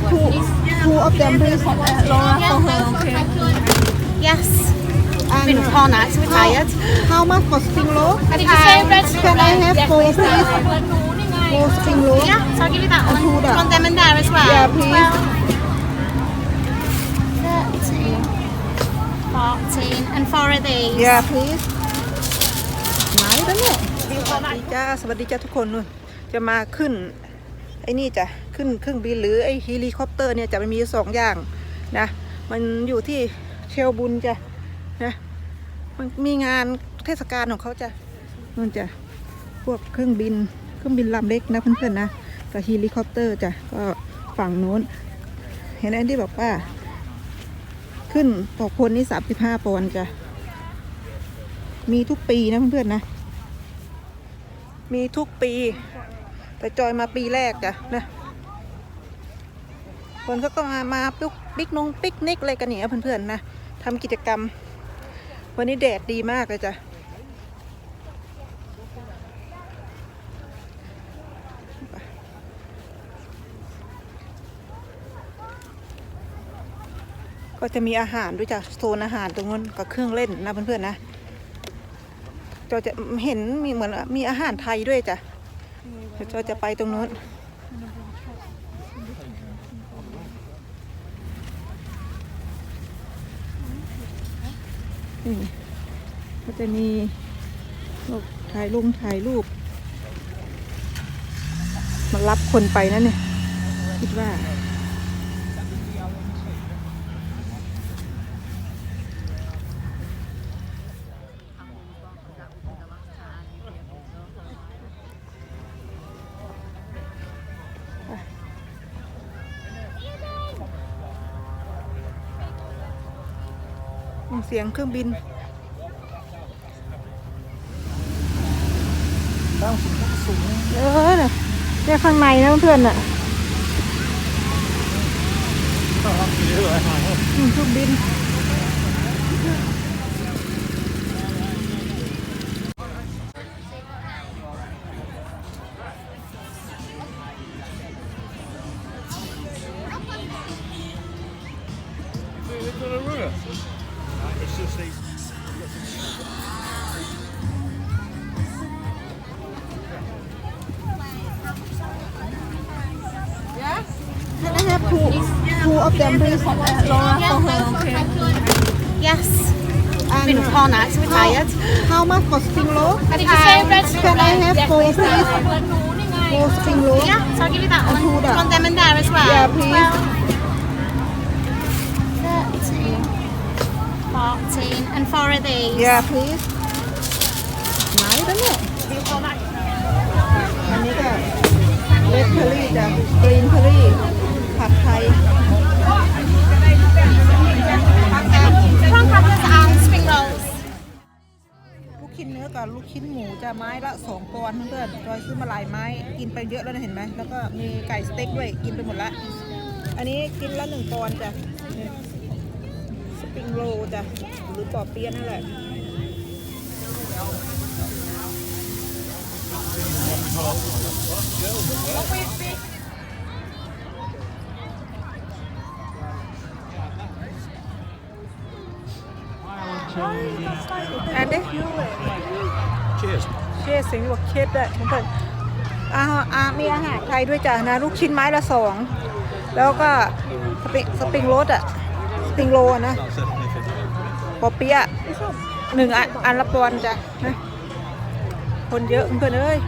have two two of them please uh, Laura for her okay Yes. and Been up all night, so we're tired. how much for spring roll Did you say red can I have four please four spring roll Yeah, so I'll give you that one. two that. Want them in there as well? Yeah, please. 13, 14, and four of these. yeah please ไหนแล้วเนี่ยสวัสดีจ้าสวัสดีจ้าทุกคนนู่นจะมาขึ้นไอ้นี่จะขึ้นเครื่องบินหรือไอ้เฮลิคอปเตอร์เนี่ยจะมันมีสองอย่างนะ มันอยู่ที่เชลบุญจะนะมันมีงานเทศกาลของเขาจะนู่นจะพวกเครื่องบินเครื่องบินลำเล็กนะเพื่อนๆนะกับเฮลิคอปเตอร์จ้ะก็ฝั่งโน้น เห็นแอนดี้บอกว่า ขึ้นต่อคนนี่สามสิบห้าปอนด์จ้ะมีทุกปีนะเพื่อนๆนะ มีทุกปี แต่จอยมาปีแรกจ้ะนะคนเขาก็มามาปุ๊กปิกนงปิกนิกอะไรกันเนี่ยเพื่อนๆนะทำกิจกรรม วันนี้แดดดีมากเลยจ้ะก็จะมีอาหารด้วยจ้ะโซนอาหารตรงนู้นกับเครื่องเล่นนะเพื่อนๆนะจอจะเห็นมีเหมือนมีอาหารไทยด้วยจ้ะ ดี๋ยวเราจะไปตรงนู้นนี่ก็จะมีรูปถ่ายลงถ่ายรูป มารับคนไปนั่นเนี่ย คิดว่า เสียงเครื่องบินเออน่ะเนี่ยข้างในนะเพื่อนๆน่ะอืมเครื่องบิน of them please uh, Laura for her okay Yes. and Been up all night, so we're how, tired. how much for spring roll Did you say red Can I have four please four spring roll Yeah, so I'll give you that And one. two that. Want them in there as well? Yeah, please. 13, 14, and four of these. yeah please ไหนแล้วเนี่ย อันนี้ก็เลดเคอรี่จ้ะกรีนเคอรี่ ผัดไทย Prawn crackers and spring rolls. ลูกชิ้นเนื้อกับลูกชิ้นหมูจะไม้ละสองปอนด์เพื่อนๆจอยซื้อมาหลายไม้กินไปเยอะแล้วนะเห็นไหมแล้วก็มีไก่สเต็กด้วยกินไปหมดละ อันนี้กินละหนึ่งปอนด์จ้ะนี่สปริงโรลจ้ะหรือปอเปี๊ยะนั่นแหละอันเด้ Cheers. เชสเสียงบอกเชสด้วยเพื่อนๆอาอามีอาหารไทยด้วยจ้ะนะ ลูกชิ้นไม้ละสอง แล้วก็สปริงสปริงโรสอะสปริงโรลอะนะปอเปี๊ยะหนึ่งอันอันละปอนด์จ้ะนะคนเยอะเพื่อนๆเอ้ย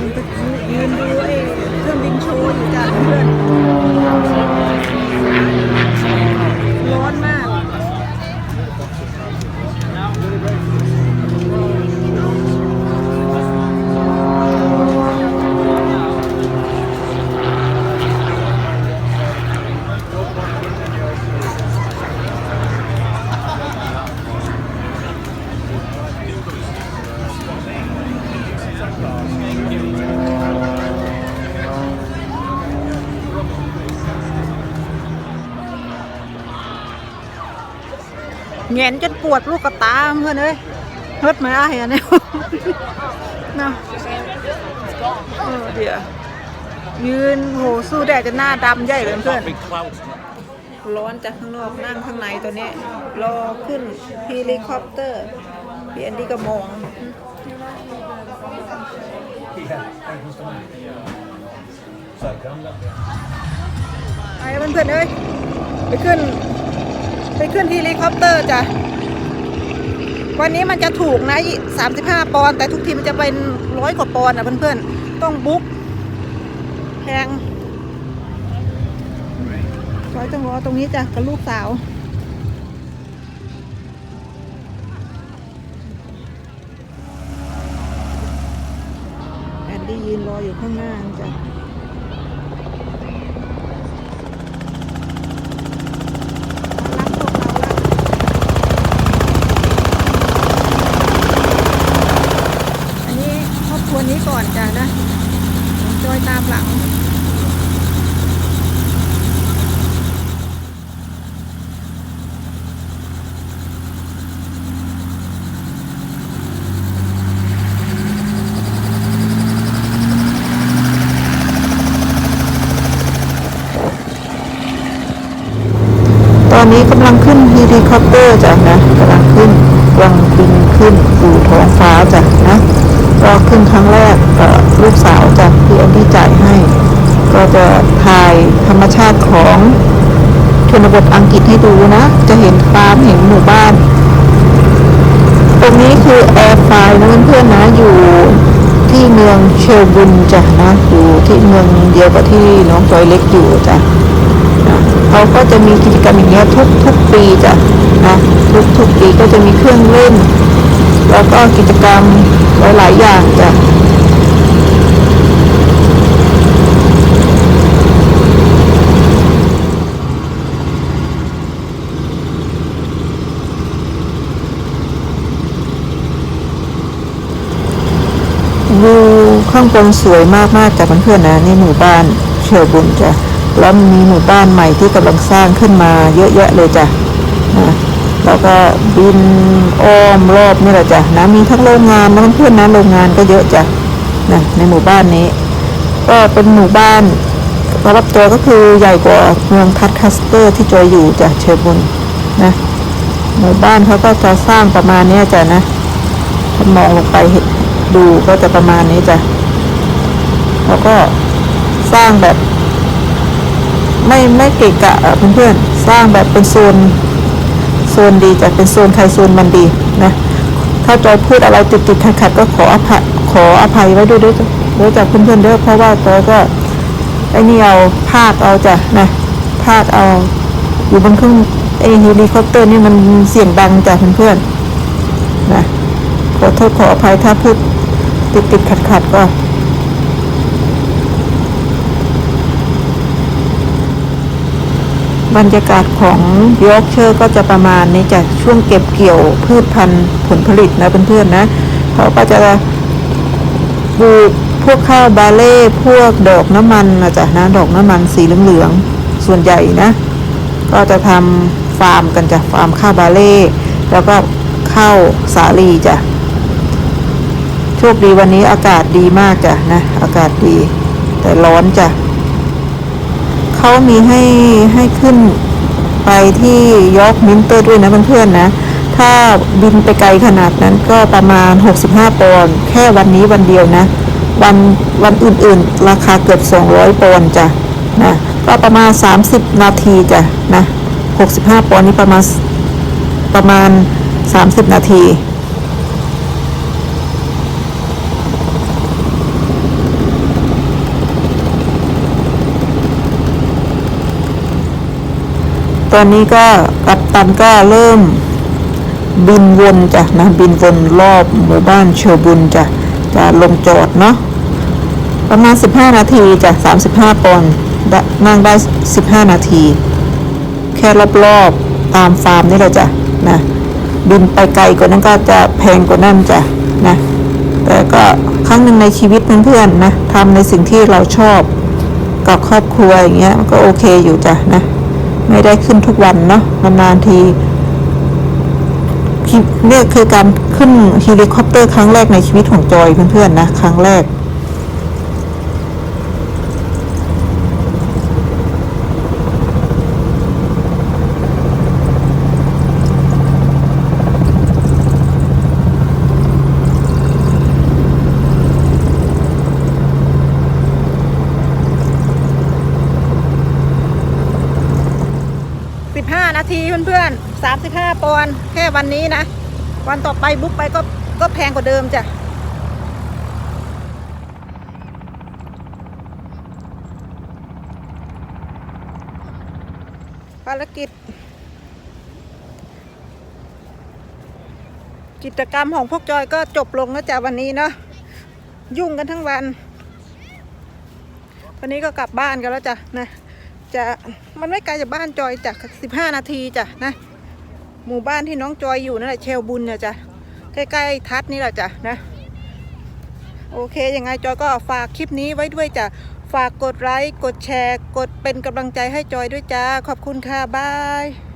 ยืนดูไอ้เครื่องบินโชว์อยู่จ้ะเพื่อน แงนจนปวดลูกกระตาเพื่อนเอ้ยรถมาเห็นเนี่ยนาะเออเดี๋ยวยืนโหสู้แดดจะหน้าดำใหญ่เลยเพื่อนร้อนจากข้างนอกนั่งข้างในตัวนี้รอขึ้นเฮลิคอปเตอร์พี่แอนดี้ก็มองไปเพื่อนเอ้ยไปขึ้น ไปขึ้นเฮลิคอปเตอร์จ้ะ วันนี้มันจะถูกนะ35ปอนด์แต่ทุกทีมันจะเป็นร้อยกว่าปอนด์อะเพื่อนๆ ต้องบุ๊กแพงจอยต้องรอตรงนี้จ้ะกับลูกสาวแอนดี้ยืนรออยู่ข้างหน้าจ้ะ รับพวกเราแล้วอันนี้ครอบครัวนี้ก่อนจ้ะนะจอยตามหลัง ตอ นนี้กำลังขึ้นเฮลิคอปเตอร์จ้ะนะกำลังขึ้นกำลังบินขึ้นสู่ท้องฟ้าจ้ะนะก็ขึ้นครั้งแรกกับลูกสาวจ้ะที่แอนดี้จ่ายให้ ก็จะถ่ายธรรมชาติของชนบทอังกฤษให้ดูนะ จะเห็นฟาร์มเห็นหมู่บ้าน ตรงนี้คือแอร์ไฟนะเพื่อนๆนะอยู่ที่เมืองเชลบุนจ้ะนะอยู่ที่เมืองเดียวกับที่น้องจอยเล็กอยู่จ้ะ เขาก็จะมีกิจกรรมอย่างเงี้ยทุกทุกปีจ้ะนะทุกทุกปีก็จะมีเครื่องเล่น แล้วก็กิจกรรมหลายๆอย่างจ้ะวิวข้างบนสวยมากๆจ้ะเพื่อนๆนะนี่หมู่บ้านเชลบุนจ้ะ แล้วมีหมู่บ้านใหม่ที่กำลังสร้างขึ้นมาเยอะแยะเลยจ้ะนะแล้วก็บินอ้อมรอบนี่แหละจ้ะนะมีทั้งโรงงานนะเพื่อนๆนะโรงงานก็เยอะจ้ะนะในหมู่บ้านนี้ ก็เป็นหมู่บ้านสำหรับตัวก็คือใหญ่กว่าเมืองทัดคัสเตอร์ที่จอยอยู่จ้ะเชบุนนะหมู่บ้านเขาก็จะสร้างประมาณนี้จ้ะนะถ้ามองลงไปเห็นดูก็จะประมาณนี้จ้ะแล้วก็สร้างแบบ ไม่ไม่เกะกะอะเพื่อนๆสร้างแบบเป็นโซนโซนดีจะเป็นโซนใครโซนมันดีนะถ้าจอยพูดอะไรติดติดขัดขัดก็ขออภัยขออภัยไว้ด้วยด้วยจ้ะด้วยจากเพื่อนๆเด้อเพราะว่าจอยก็ไอ้นี่เอาภาคเอาจ้ะนะภาคเอาอยู่บนเครื่องไอ้เฮลิคอปเตอร์นี่มันเสียงดังจ้ะเพื่อนๆนะขอโทษขออภัยถ้าพูดติดติดขัดขัดก็ บรรยากาศของยอร์กเชอร์ก็จะประมาณนี้จากช่วงเก็บเกี่ยวพืชพันธุ์ผลผลิตนะเพื่อนๆนะเขาก็จะปลูกพวกข้าวบาเล่พวกดอกน้ำมันนะจ๊ะนะดอกน้ำมันสีเหลืองๆส่วนใหญ่นะ ก็จะทำฟาร์มกันจ้ะฟาร์มข้าวบาเล่แล้วก็ข้าวสาลีจ้ะโชคดีวันนี้อากาศดีมากจ้ะนะอากาศดี แต่ร้อนจ้ะ เขามีให้ให้ขึ้นไปที่ยอร์กมินเตอร์ด้วยนะเพื่อนๆนะ ถ้าบินไปไกลขนาดนั้นก็ประมาณ 65ปอนด์แค่วันนี้วันเดียวนะ วันวันอื่นๆ ราคาเกือบ 200ปอนด์จ้ะนะก็ประมาณ 30 นาทีจ้ะนะ65ปอนด์นี่ประมาณประมาณ 30 นาที ตอนนี้ก็กัปตันก็เริ่มบินวนจ้ะนะบินวนรอบหมู่บ้านเชอร์บุนจ้ะจะลงจอดเนาะประมาณ 15 นาทีจ้ะ35 ปอนด์นั่งได้ 15 นาที แค่รอบๆ ตามฟาร์มนี่แหละจ้ะนะบินไปไกลกว่านั้นก็จะแพงกว่านั้นจ้ะนะแต่ก็ครั้งหนึ่งในชีวิตเพื่อนๆนะทำในสิ่งที่เราชอบกับครอบครัวอย่างเงี้ยก็โอเคอยู่จ้ะนะ ไม่ได้ขึ้นทุกวันเนาะนานๆทีเนี่ยคือการขึ้นเฮลิคอปเตอร์ครั้งแรกในชีวิตของจอยเพื่อนๆนะ ครั้งแรก สิบห้านาที เพื่อนๆสามสิบห้าปอนด์แค่วันนี้นะ วันต่อไปบุ๊กไปก็ก็แพงกว่าเดิมจ้ะภารกิจ กิจกรรมของพวกจอยก็จบลงแล้วจ้ะวันนี้เนาะยุ่งกันทั้งวัน วันนี้ก็กลับบ้านกันแล้วจ้ะนะ จะมันไม่ไกลจากบ้านจอยจากสิบห้านาทีจ้ะนะหมู่บ้านที่น้องจอยอยู่นั่นแหละเชลบุญเนี่ยจ้ะใกล้ๆทัดนี่แหละจ้ะนะโอเคยังไงจอยก็ฝากคลิปนี้ไว้ด้วยจ้ะฝากกดไลค์กดแชร์ กดเป็นกำลังใจให้จอยด้วยจ้าขอบคุณค่ะบาย